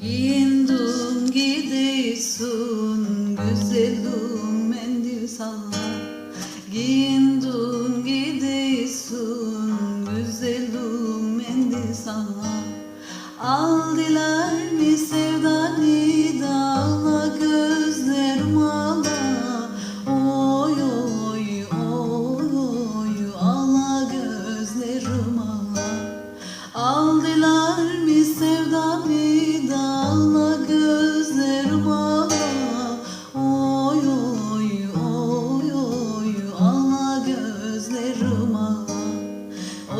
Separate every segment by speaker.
Speaker 1: Giyindin gidiyorsun güzelim mendil salla Giyindin gidiyorsun güzelim mendil salla Aldılar mı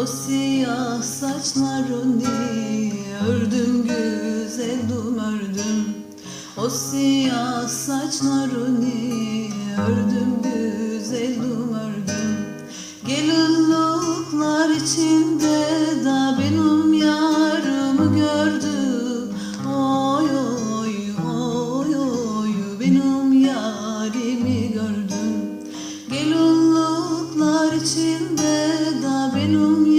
Speaker 1: O siyah saçlarını ördüm güzelim ördüm O siyah saçlarını ördüm güzelim ördüm Gelinlikler içinde da benim yarımı gördüm Oy oy oy oy benim yarimi gördüm Gelinlikler içinde da benim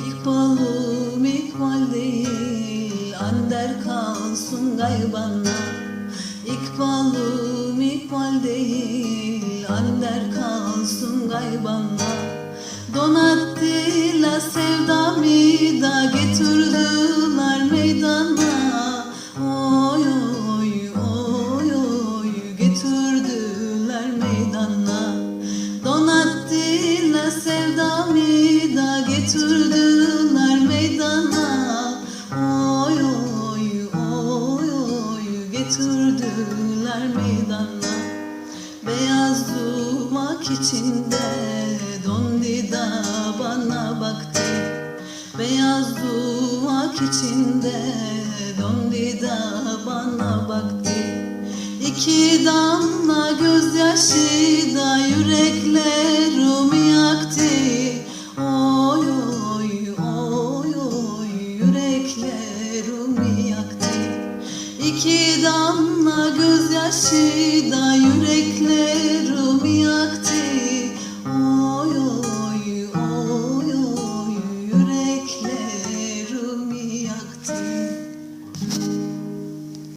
Speaker 1: İkbal değil. Ander kalsın gaybana İkbalım ikbal değil. Ander kalsın gaybana Donattılar sevdamı da getirdiler getirdiler meydana. Beyaz dumak içinde dondi da bana baktı. Beyaz dumak içinde dondi da bana baktı. İki damla gözyaşı da yüreklerimi yaktı. Oy oy oy oy yüreklerimi yaktı. İki bir damla gözyaşı da yürekler